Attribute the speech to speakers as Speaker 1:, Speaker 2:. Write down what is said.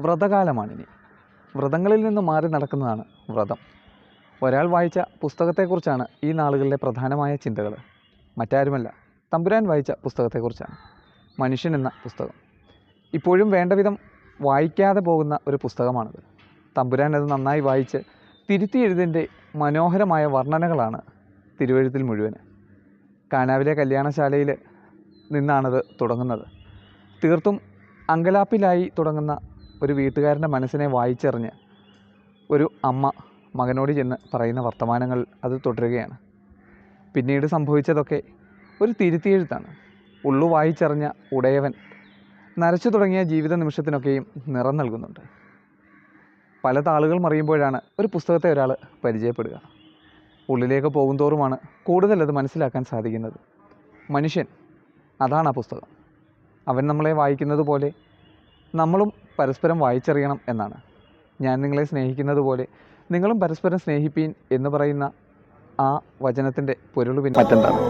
Speaker 1: വ്രതകാലമാണിനി. വ്രതങ്ങളിൽ നിന്ന് മാറി നടക്കുന്നതാണ് വ്രതം. ഒരാൾ വായിച്ച പുസ്തകത്തെക്കുറിച്ചാണ് ഈ നാളുകളിലെ പ്രധാനമായ ചിന്തകൾ. മറ്റാരുമല്ല തമ്പുരാൻ വായിച്ച പുസ്തകത്തെക്കുറിച്ചാണ്. മനുഷ്യൻ എന്ന പുസ്തകം. ഇപ്പോഴും വേണ്ടവിധം വായിക്കാതെ പോകുന്ന ഒരു പുസ്തകമാണിത്. തമ്പുരാൻ അത് നന്നായി വായിച്ച് തിരുത്തി എഴുതിന്റെ മനോഹരമായ വർണനകളാണ് തിരുവഴുത്തിൽ മുഴുവൻ കാനാവിലെ കല്യാണശാലയിൽ നിന്നാണത് തുടങ്ങുന്നത്. തീർത്തും അങ്കലാപ്പിലായി തുടങ്ങുന്ന ഒരു വീട്ടുകാരന്റെ മനസ്സിനെ വായിച്ചറിഞ്ഞ് ഒരു അമ്മ മകനോട് ചെന്ന് പറയുന്ന വർത്തമാനങ്ങൾ അത് തുടരുകയാണ്. പിന്നീട് സംഭവിച്ചതൊക്കെ ഒരു തിരുത്തിയെഴുത്താണ്. ഉള്ളു വായിച്ചറിഞ്ഞ ഉടയവൻ നരച്ചു തുടങ്ങിയ ജീവിത നിമിഷത്തിനൊക്കെയും നിറം നൽകുന്നുണ്ട്. പല താളുകൾ മറിയുമ്പോഴാണ് ഒരു പുസ്തകത്തെ ഒരാൾ പരിചയപ്പെടുക. ഉള്ളിലേക്ക് പോകുന്തോറുമാണ് കൂടുതൽ മനസ്സിലാക്കാൻ സാധിക്കുന്നത്. മനുഷ്യൻ അതാണ് ആ പുസ്തകം. അവൻ നമ്മളെ വായിക്കുന്നത് പോലെ നമ്മളും പരസ്പരം വായിച്ചറിയണം എന്നാണ്. ഞാൻ നിങ്ങളെ സ്നേഹിക്കുന്നത് പോലെ നിങ്ങളും പരസ്പരം സ്നേഹിപ്പീൻ എന്ന് പറയുന്ന ആ വചനത്തിന്റെ പൊരുൾ പിന്നെ മറ്റെന്താണ്?